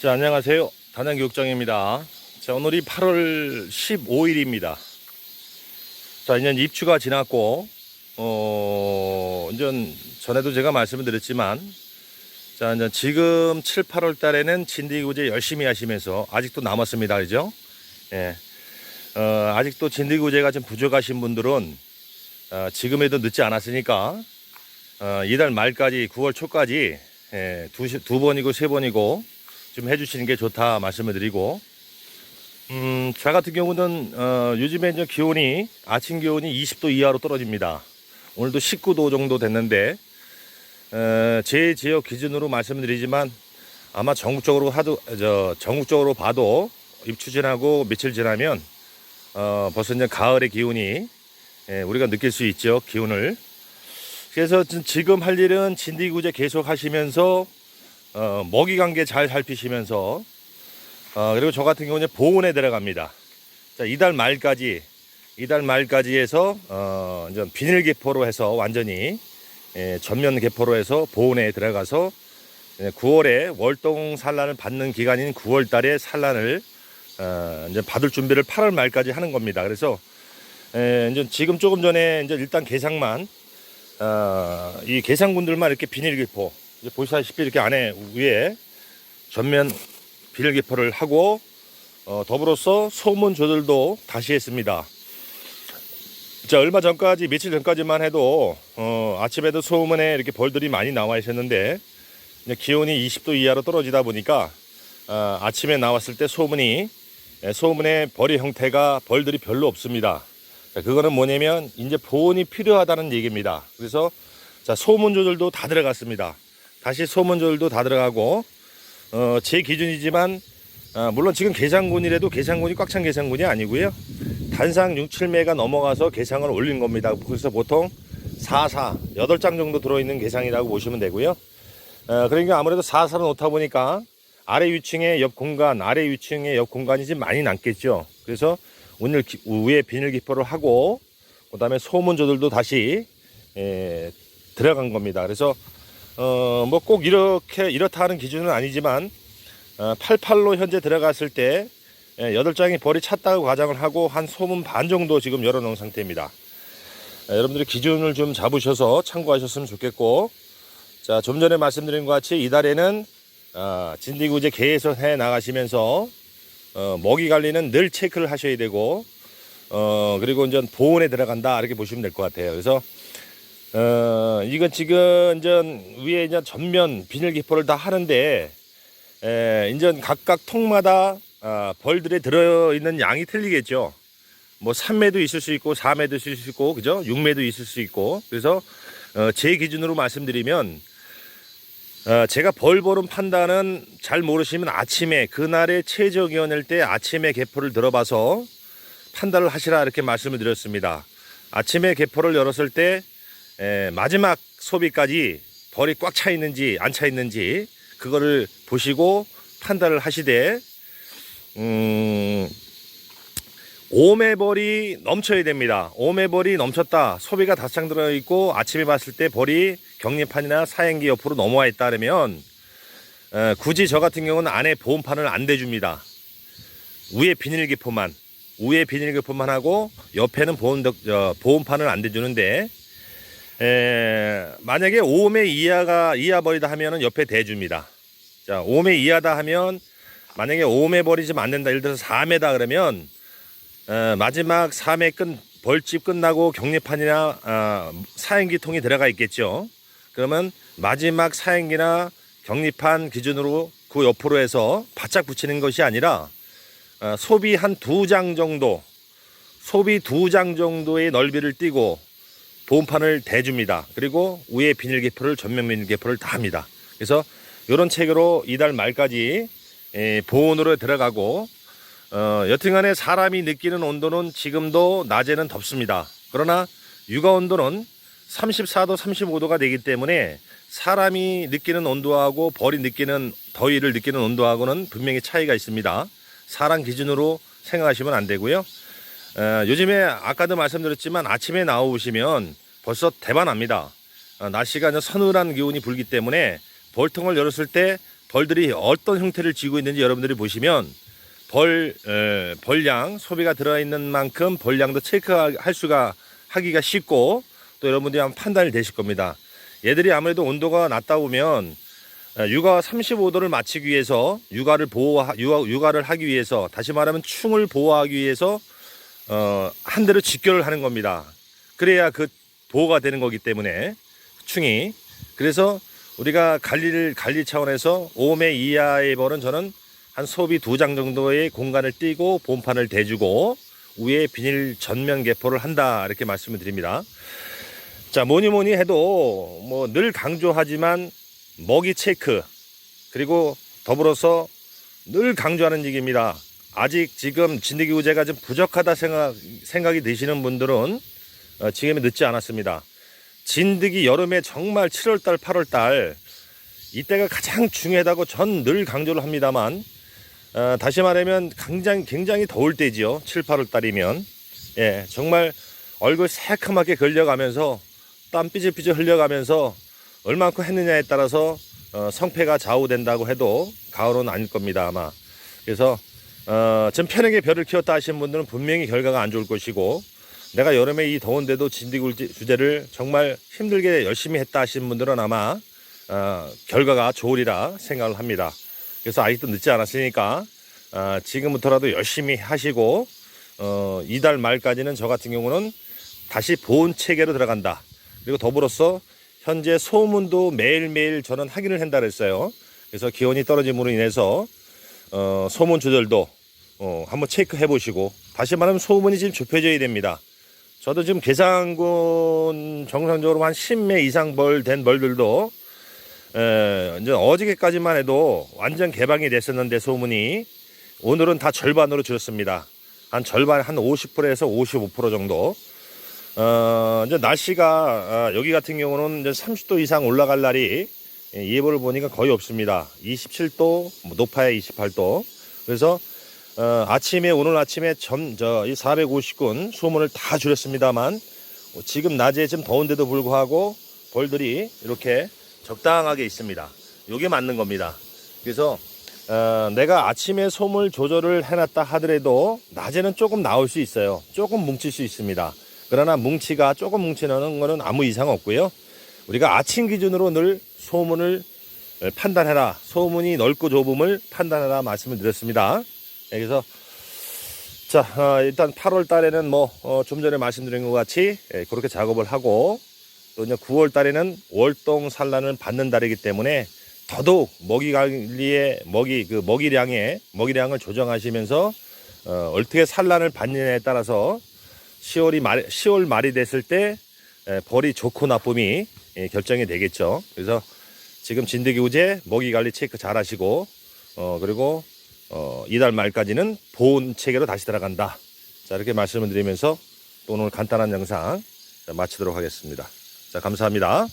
자, 안녕하세요. 단양교육장입니다. 자, 오늘이 8월 15일입니다. 자, 이제 입추가 지났고, 어, 이제 전에도 제가 말씀을 드렸지만, 자, 이제 지금 7, 8월 달에는 진디구제 열심히 하시면서 아직도 남았습니다. 그죠? 예. 어, 아직도 진디구제가 좀 부족하신 분들은, 어, 지금에도 늦지 않았으니까, 어, 이달 말까지 9월 초까지 예, 두, 시- 두 번이고 세 번이고 좀 해주시는 게 좋다 말씀을 드리고 음, 저 같은 경우는 어, 요즘에 이제 기온이 아침 기온이 20도 이하로 떨어집니다. 오늘도 19도 정도 됐는데 어, 제 지역 기준으로 말씀드리지만 아마 전국적으로 하도 저 전국적으로 봐도 입추 지나고 며칠 지나면 어, 벌써 이제 가을의 기운이 예, 우리가 느낄 수 있죠 기운을 그래서 지- 지금 할 일은 진디구제 계속 하시면서 어, 먹이 관계 잘 살피시면서 어, 그리고 저 같은 경우는 보온에 들어갑니다. 자, 이달 말까지 이달 말까지 해서 어, 이제 비닐 개포로 해서 완전히 예, 전면 개포로 해서 보온에 들어가서 9월에 월동 산란을 받는 기간인 9월 달에 산란을 어, 이제 받을 준비를 8월 말까지 하는 겁니다. 그래서 에, 이제 지금 조금 전에 이제 일단 개상만 어, 이 계산군들만 이렇게 비닐기포 이제 보시다시피 이렇게 안에 위에 전면 비닐기포를 하고 어, 더불어서 소문 조절도 다시 했습니다. 자 얼마 전까지 며칠 전까지만 해도 어, 아침에도 소문에 이렇게 벌들이 많이 나와 있었는데 기온이 20도 이하로 떨어지다 보니까 어, 아침에 나왔을 때 소문이 예, 소문의 벌의 형태가 벌들이 별로 없습니다. 자, 그거는 뭐냐면 이제 보온이 필요하다는 얘기입니다. 그래서 자 소문 조절도 다 들어갔습니다. 다시 소문 조절도 다 들어가고 어, 제 기준이지만 아, 물론 지금 계산군이라도 계산군이 꽉 찬 계산군이 아니고요. 단상 6, 7매가 넘어가서 계상을 올린 겁니다. 그래서 보통 4, 4, 8장 정도 들어있는 계상이라고 보시면 되고요. 어, 그러니까 아무래도 4, 4로 놓다 보니까 아래 위층의 옆 공간, 아래 위층의 옆 공간이 좀 많이 남겠죠. 그래서 오늘 기- 위에 비닐 기포를 하고 그 다음에 소문조들도 다시 에, 들어간 겁니다. 그래서 어, 뭐 꼭 이렇게 이렇다 하는 기준은 아니지만 어, 88로 현재 들어갔을 때 예, 8장이 벌이 찼다고 가정을 하고 한 소문 반 정도 지금 열어놓은 상태입니다. 예, 여러분들이 기준을 좀 잡으셔서 참고하셨으면 좋겠고 자, 좀 전에 말씀드린 것 같이 이달에는 아, 진디구제 계속 해 나가시면서 어, 먹이 관리는 늘 체크를 하셔야 되고 어, 그리고 이제 보온에 들어간다 이렇게 보시면 될 것 같아요. 그래서 어, 이건 지금 이제 위에 이제 전면 비닐 기포를 다 하는데 에, 이제 각각 통마다 아, 벌들에 들어 있는 양이 틀리겠죠. 뭐 3매도 있을 수 있고 4매도 있을 수 있고 그죠? 6매도 있을 수 있고 그래서 어, 제 기준으로 말씀드리면 어, 제가 벌 보는 판단은 잘 모르시면 아침에 그날의 최저 기온일 때 아침에 개포를 들어봐서 판단을 하시라 이렇게 말씀을 드렸습니다. 아침에 개포를 열었을 때 에, 마지막 소비까지 벌이 꽉 차 있는지 안 차 있는지 그거를 보시고 판단을 하시되 음, 오매벌이 넘쳐야 됩니다. 오매벌이 넘쳤다. 소비가 다창 들어있고 아침에 봤을 때 벌이 격리판이나 사행기 옆으로 넘어와 있다 그러면 어, 굳이 저 같은 경우는 안에 보온판을 안 대줍니다. 위에 비닐기포만 위에 비닐기포만 하고 옆에는 보온, 어, 보온판을 안 대주는데 에, 만약에 5매 이하가 이하 벌이다 하면은 옆에 대줍니다. 자, 5매 이하다 하면 만약에 5매 벌이 좀안 된다. 예를 들어서 4매다 그러면 어, 마지막 4매 끝 벌집 끝나고 격리판이나 어, 사행기통이 들어가 있겠죠. 그러면 마지막 사행기나 격리판 기준으로 그 옆으로 해서 바짝 붙이는 것이 아니라 어, 소비 한 두 장 정도 소비 두 장 정도의 넓이를 띄고 보온판을 대줍니다. 그리고 위에 비닐 개포를 전면 비닐 개포를 다 합니다. 그래서 이런 체계로 이달 말까지 에, 보온으로 들어가고 어, 여튼간에 사람이 느끼는 온도는 지금도 낮에는 덥습니다. 그러나 육아 온도는 34도, 35도가 되기 때문에 사람이 느끼는 온도하고 벌이 느끼는 더위를 느끼는 온도하고는 분명히 차이가 있습니다. 사람 기준으로 생각하시면 안 되고요. 어, 요즘에 아까도 말씀드렸지만 아침에 나오시면 벌써 대반합니다. 어, 날씨가 서늘한 기온이 불기 때문에 벌통을 열었을 때 벌들이 어떤 형태를 쥐고 있는지 여러분들이 보시면 벌 에, 벌량 소비가 들어있는 만큼 벌량도 체크할 수가 하기가 쉽고 또 여러분들이 한번 판단이 되실 겁니다. 얘들이 아무래도 온도가 낮다 보면 에, 육아 35도를 맞추기 위해서 육아를 보호 육아, 육아를 하기 위해서 다시 말하면 충을 보호하기 위해서 어, 한 대로 직결을 하는 겁니다. 그래야 그 보호가 되는 거기 때문에 충이 그래서 우리가 관리를 관리 차원에서 5매 이하의 벌은 저는 한 소비 두 장 정도의 공간을 띄고 본판을 대주고 위에 비닐 전면 개포를 한다 이렇게 말씀을 드립니다. 자 뭐니 뭐니 해도 뭐 늘 강조하지만 먹이 체크 그리고 더불어서 늘 강조하는 얘기입니다. 아직 지금 진드기 우제가 좀 부족하다 생각 생각이 드시는 분들은 어, 지금이 늦지 않았습니다. 진드기 여름에 정말 7월달, 8월달 이때가 가장 중요하다고 전 늘 강조를 합니다만 어, 다시 말하면 굉장히 굉장히 더울 때지요. 7, 8월달이면 예 정말 얼굴 새카맣게 걸려가면서 땀 삐질삐질 흘려가면서 얼만큼 했느냐에 따라서 어, 성패가 좌우된다고 해도 가을은 아닐 겁니다 아마. 그래서 어, 좀 편하게 별을 키웠다 하시는 분들은 분명히 결과가 안 좋을 것이고 내가 여름에 이 더운데도 진드기 주제를 정말 힘들게 열심히 했다 하시는 분들은 아마 어, 결과가 좋으리라 생각을 합니다. 그래서 아직도 늦지 않았으니까 어, 지금부터라도 열심히 하시고 어, 이달 말까지는 저 같은 경우는 다시 보온 체계로 들어간다. 그리고 더불어서 현재 소문도 매일매일 저는 확인을 한다 그랬어요. 그래서 기온이 떨어짐으로 인해서 어, 소문 조절도 어, 한번 체크해 보시고 다시 말하면 소문이 지금 좁혀져야 됩니다. 저도 지금 계산군 정상적으로 한 10매 이상 벌 된 벌들도 에, 이제 어저께까지만 해도 완전 개방이 됐었는데 소문이 오늘은 다 절반으로 줄었습니다. 한 절반 한 50%에서 55% 정도. 어, 이제 날씨가 어, 여기 같은 경우는 이제 30도 이상 올라갈 날이 예, 예보를 보니까 거의 없습니다. 27도, 뭐 높아야 28도. 그래서 어, 아침에 오늘 아침에 전저이 450군 소문을 다 줄였습니다만 어, 지금 낮에 좀 더운데도 불구하고 벌들이 이렇게 적당하게 있습니다. 이게 맞는 겁니다. 그래서 어, 내가 아침에 소물 조절을 해놨다 하더라도 낮에는 조금 나올 수 있어요. 조금 뭉칠 수 있습니다. 그러나 뭉치가 조금 뭉치는 거는 아무 이상 없고요. 우리가 아침 기준으로 늘 소문을 판단해라. 소문이 넓고 좁음을 판단해라 말씀을 드렸습니다. 네, 그래서 자 어, 일단 8월 달에는 뭐좀 전에 말씀드린 것 같이 예, 그렇게 작업을 하고 또 이제 9월 달에는 월동 산란을 받는 달이기 때문에 더더욱 먹이 관리에 먹이 그 먹이량에 먹이량을 조정하시면서 어, 어떻게 산란을 받느냐에 따라서 10월이 말 10월 말이 됐을 때 에, 벌이 좋고 나쁨이 예, 결정이 되겠죠. 그래서 지금 진드기 우제 먹이 관리 체크 잘 하시고 어 그리고 어 이달 말까지는 보온 체계로 다시 들어간다. 자 이렇게 말씀을 드리면서 또 오늘 간단한 영상 마치도록 하겠습니다. 자 감사합니다.